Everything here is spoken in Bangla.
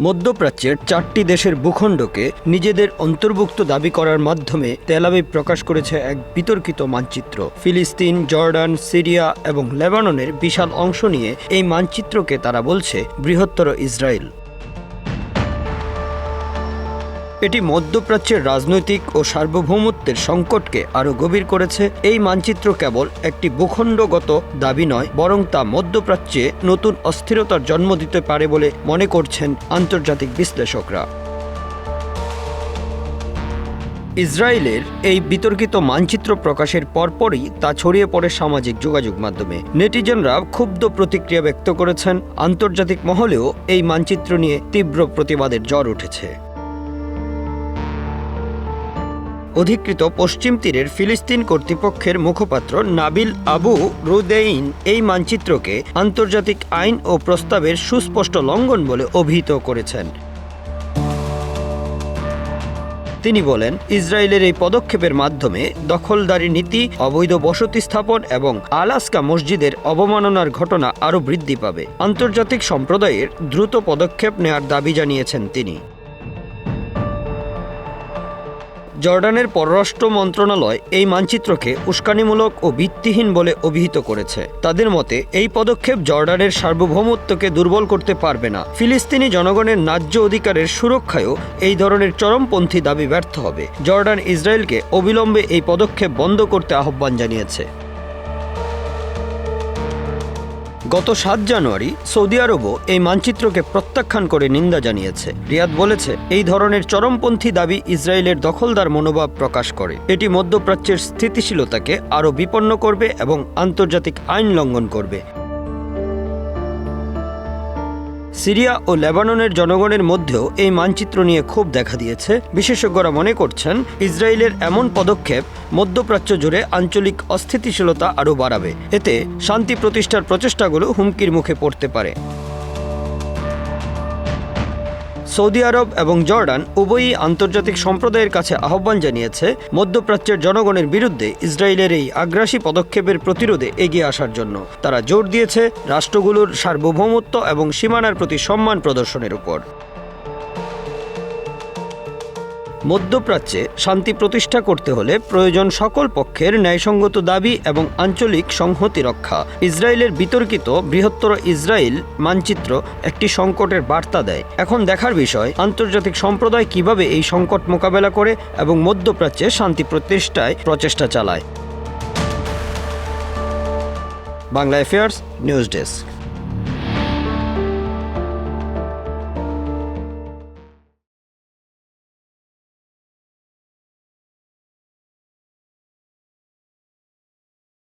মধ্যপ্রাচ্যের চারটি দেশের ভূখণ্ডকে নিজেদের অন্তর্ভুক্ত দাবি করার মাধ্যমে তেলাবি প্রকাশ করেছে এক বিতর্কিত মানচিত্র। ফিলিস্তিন, জর্ডান, সিরিয়া এবং লেবাননের বিশাল অংশ নিয়ে এই মানচিত্রকে তারা বলছে বৃহত্তর ইসরায়েল। এটি মধ্যপ্রাচ্যের রাজনৈতিক ও সার্বভৌমত্বের সংকটকে আরও গভীর করেছে। এই মানচিত্র কেবল একটি ভূখণ্ডগত দাবি নয়, বরং তা মধ্যপ্রাচ্যে নতুন অস্থিরতার জন্ম দিতে পারে বলে মনে করছেন আন্তর্জাতিক বিশ্লেষকরা। ইসরায়েলের এই বিতর্কিত মানচিত্র প্রকাশের পরপরই তা ছড়িয়ে পড়ে সামাজিক যোগাযোগ মাধ্যমে। নেটিজেনরা ক্ষুব্ধ প্রতিক্রিয়া ব্যক্ত করেছেন। আন্তর্জাতিক মহলেও এই মানচিত্র নিয়ে তীব্র প্রতিবাদের জ্বর উঠেছে। অধিকৃত পশ্চিম তীরের ফিলিস্তিন কর্তৃপক্ষের মুখপাত্র নাবিল আবু রুদেইন এই মানচিত্রকে আন্তর্জাতিক আইন ও প্রস্তাবের সুস্পষ্ট লঙ্ঘন বলে অভিহিত করেছেন। তিনি বলেন, ইসরায়েলের এই পদক্ষেপের মাধ্যমে দখলদারি নীতি, অবৈধ বসতি স্থাপন এবং আলাস্কা মসজিদের অবমাননার ঘটনা আরও বৃদ্ধি পাবে। আন্তর্জাতিক সম্প্রদায়ের দ্রুত পদক্ষেপ নেয়ার দাবি জানিয়েছেন তিনি। জর্ডানের পররাষ্ট্র মন্ত্রণালয় এই মানচিত্রকে উস্কানিমূলক ও ভিত্তিহীন বলে অভিহিত করেছে। তাদের মতে, এই পদক্ষেপ জর্ডানের সার্বভৌমত্বকে দুর্বল করতে পারবে না। ফিলিস্তিনি জনগণের ন্যায্য অধিকারের সুরক্ষায়ও এই ধরনের চরমপন্থী দাবি ব্যর্থ হবে। জর্ডান ইসরায়েলকে অবিলম্বে এই পদক্ষেপ বন্ধ করতে আহ্বান জানিয়েছে। গত সাত জানুয়ারি সৌদি আরবও এই মানচিত্রকে প্রত্যাখ্যান করে নিন্দা জানিয়েছে। রিয়াদ বলেছে, এই ধরনের চরমপন্থী দাবি ইসরায়েলের দখলদার মনোভাব প্রকাশ করে। এটি মধ্যপ্রাচ্যের স্থিতিশীলতাকে আরও বিপন্ন করবে এবং আন্তর্জাতিক আইন লঙ্ঘন করবে। সিরিয়া ও লেবাননের জনগণের মধ্যেও এই মানচিত্র নিয়ে ক্ষোভ দেখা দিয়েছে। বিশেষজ্ঞরা মনে করছেন, ইসরায়েলের এমন পদক্ষেপ মধ্যপ্রাচ্য জুড়ে আঞ্চলিক অস্থিতিশীলতা আরও বাড়াবে। এতে শান্তি প্রতিষ্ঠার প্রচেষ্টাগুলো হুমকির মুখে পড়তে পারে। সৌদি আরব এবং জর্ডান উভয়ই আন্তর্জাতিক সম্প্রদায়ের কাছে আহ্বান জানিয়েছে, মধ্যপ্রাচ্যের জনগণের বিরুদ্ধে ইসরায়েলের এই আগ্রাসী পদক্ষেপের প্রতিরোধে এগিয়ে আসার জন্য। তারা জোর দিয়েছে রাষ্ট্রগুলোর সার্বভৌমত্ব এবং সীমানার প্রতি সম্মান প্রদর্শনের উপর। মধ্যপ্রাচ্যে শান্তি প্রতিষ্ঠা করতে হলে প্রয়োজন সকল পক্ষের ন্যায়সঙ্গত দাবি এবং আঞ্চলিক সংহতি রক্ষা। ইসরায়েলের বিতর্কিত বৃহত্তর ইসরায়েল মানচিত্র একটি সংকটের বার্তা দেয়। এখন দেখার বিষয়, আন্তর্জাতিক সম্প্রদায় কীভাবে এই সংকট মোকাবেলা করে এবং মধ্যপ্রাচ্যে শান্তি প্রতিষ্ঠায় প্রচেষ্টা চালায়। Bangla affairs news desk.